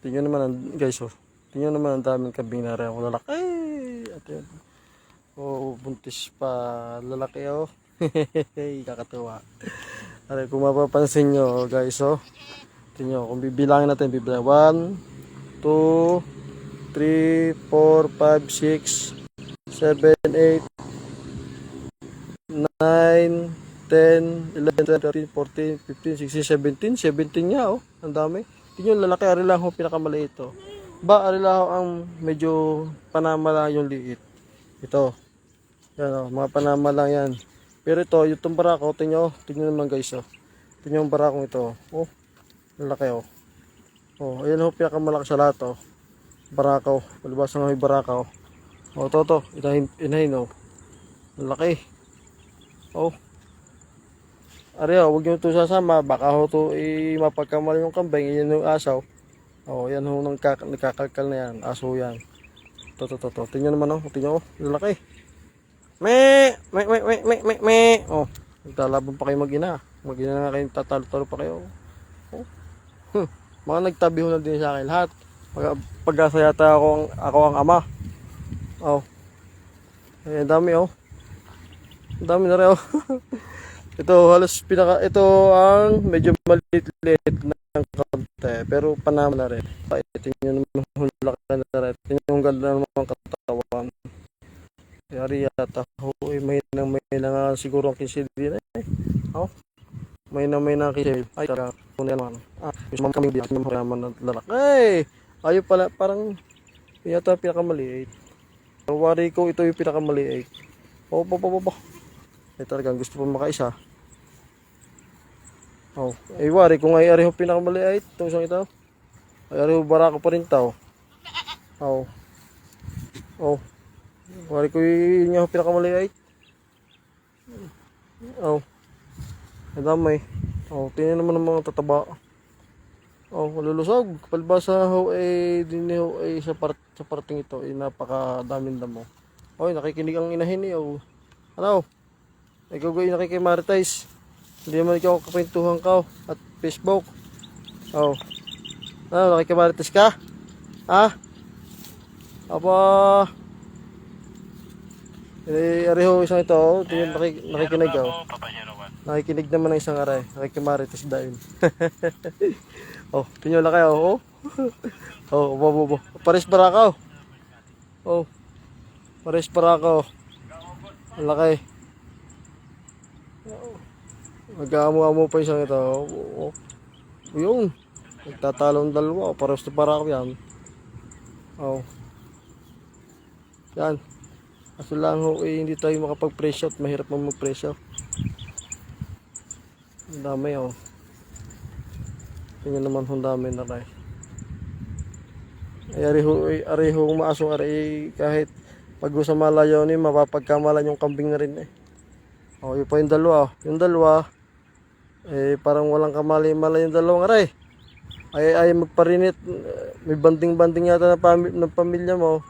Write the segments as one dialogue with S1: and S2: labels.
S1: Tingnan naman ang, guys, oh. Tingnan naman ang daming kambing na rin lalaki. At yun. Oh, buntis pa. Lalaki, oh. Kakatuwa. Aray, kung mapapansin nyo, guys, oh. Tingnan nyo, kung bibilangin natin, bibilangin. 1, 2, 3, 4, 5, 6, 7, 8, 9, 10, 11, 12, 13, 14, 15, 16, 17. 17 nga, oh. Ang dami. Tingnan yung lalaki, ari lang ho, pinakamaliit, oh. Ba, ari lang ho ang medyo panama lang yung liit. Ito. Yan, oh. Mga panama lang yan. Pero ito, yung barako, oh. Tingnan naman, guys, oh. Tingnan yung barakong ito, oh. Lalaki, oh. Oh, ayan ho, pinakamalaki sa lahat, oh. Barakaw. Palibasa nga yung barakaw. Oh, to, to. Inahin, inahin, oh. Lalaki. Oh. Ari, oh, huwag nyo ito sasama. Baka ho ito eh, mapagkamali yung kambing. Yan yung asaw. Oh, yan ho nang kak- nagkakalkal na yan. Aso yan. To, to, to, to. Tingnan naman, oh. Tingnan, oh. Lalaki. Me! Me, me, me, me, me, me. Oh. Nagtalaban pa kayo mag-ina. Mag-ina na kayo. Tatalo-talo pa kayo. Oh. Hmm. Mga nagtabi ho na din sa akin lahat. Pag, pag-asa yata ako, ang- ako ang ama. Oh. Eh, ang dami, oh. Ang dami na rin, oh. ito, halos pinaka, ito ang medyo maliit-liit ng konti. Pero panama na rin. Ay, tingnan naman yung laki na rin. Tingnan yung ganda naman katawan. Yari yata, ho, may nang may na nga siguro ang kisil din eh. Oh. May na may na kisil. Ay, tara. Kunin naman. Ah, gusto mo kami diyan. Yung naman ng lalaki. Ay! Ayaw pala, parang yata pinakamaliit. Wari ko, ito yung pinakamaliit. Oh, po, po, po, po. Eh, talagang gusto pa makaisa. Oh, eh, wari ko nga ari ho pinakamaliit. Itong isang ito. Ay, ari ho barako pa rin tao. Oh. Oh. Wari ko yun nga ho pinakamaliit. Oh. Ang damay. Oh, tingnan naman ng mga tataba. Oh, malulusog. Palbasa ho eh din ho eh sa part sa parting ito eh napakadaming damo. Oy, nakikinig ang inahin eh. Oh. Ano? Ikaw ko nakikimaritize. Hindi naman ikaw kapintuhan ka oh, at Facebook. Oh. Ano, nakikimarites ka? Ha? Aba. Eh, areho isang ito, oh. Tingnan, nakik nakikinig oh. Nakikinig naman ng isang aray. Nakikimarites dahil. oh, lang kayo, oh. oh, bo, bo, bo. Pares barakaw. Oh. Pares barakaw. Ang laki. Mag-amo-amo pa isang ito. Oh. Yung. Nagtatalong dalawa. Pares na barakaw yan. Oh. Yan. Kaso lang ho, eh, hindi tayo makapag-presyo at mahirap mo mag-presyo. Ang dami oh. Tingnan naman kung dami na rin. Ay, ari ho, ay, ari ho, maasong ari, kahit pag sa malayo ni, mapapagkamalan yung kambing na rin eh. Oh, yun pa yung dalawa. Yung dalawa, eh, parang walang kamali-mala yung dalawang aray. Ay, ay, magparinit. May banding-banding yata ng, pami- ng pamilya mo.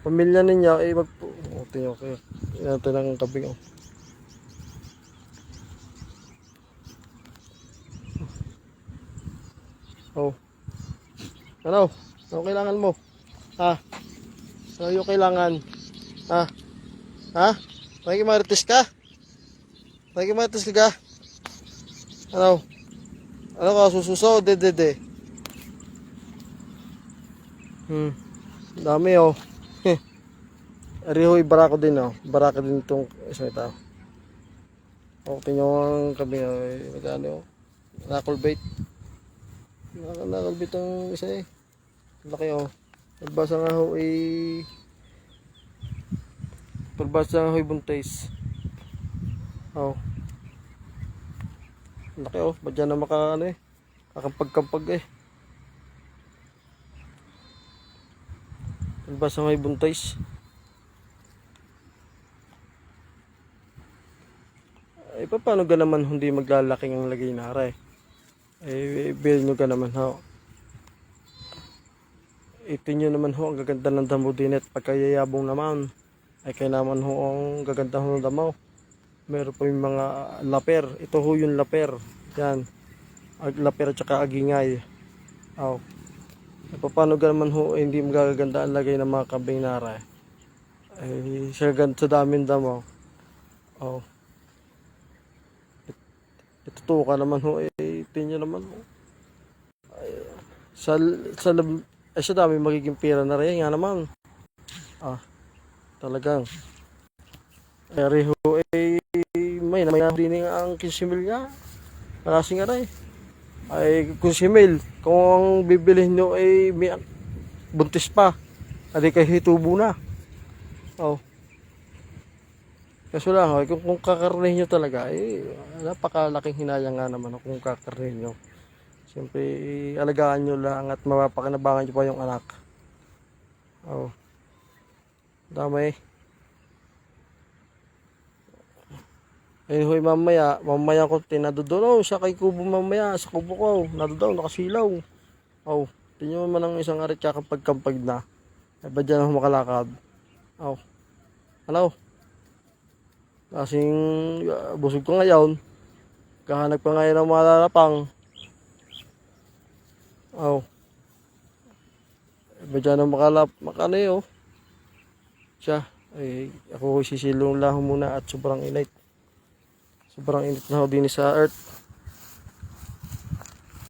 S1: Pamilya ninyo, eh, mag... Oh, tingnan ko. Yan natin ang kambing, oh. Oh. Ano? Ano kailangan mo? Ha? Ano yung kailangan? Ha? Ha? Nakikimarites ka? Ka ka? Ano? Ano ka? Sususo? De, de, de. Hmm. Dami oh. Arihoy barako din oh. Barako din itong isang ito. Oh, tingnan kami oh. Magkano oh. Knuckle bait. Nakakalbit ang isa eh. Laki oh. Pagbasa nga ho eh. Pagbasa nga ho buntis. Oh. Laki oh. Ba't dyan na maka ano eh. Kakampag-kampag eh. Pagbasa nga buntis. Eh, pa- paano ka naman hindi maglalaking ang lagay na aray? Eh, bill nyo ka naman ho. Ito nyo naman ho, ang gaganda ng damo din at pagkayayabong naman. Ay kaya naman ho ang gaganda ng damo. Meron pa yung mga laper. Ito ho yung laper. Yan. Ag laper at saka agingay. Oh. Eh, paano naman ho, eh, hindi magaganda ang lagay ng mga kambing nara eh. Ay, sa, gan- sa damin damo. Oh. Ito ka naman ho, eh, tingnan naman ho. Ay, sa, sa, ay, sa dami magiging pera na rin, nga naman. Ah, talagang. Eri ho, eh, may may din ang 15 mil niya. Malasing nga rin. Ay, kung si Mel, kung ang bibilihin nyo ay may buntis pa, adi kay hitubo na. Oh. Kaso lang, oh, kung, kung kakarnihin nyo talaga, eh, napakalaking hinayang nga naman kung kakarnihin nyo. Siyempre, eh, alagaan nyo lang at mapapakinabangan nyo pa yung anak. Oh. Dami. Ayun hoy mamaya, mamaya ko tinadodono sa kay kubo mamaya, sa kubo ko, nadodaw, nakasilaw. Oh, tingnan mo man ang isang arit kapag kampag na. Ay ba dyan ako makalakad? Oh. Ano? Kasing uh, busog ko ngayon. Kahanap pa ngayon ng mga lalapang. Oh. Ay ba dyan ako makalap, makano eh, oh. Siya, ay ako sisilong lang muna at sobrang init. Sobrang init na ako din sa earth.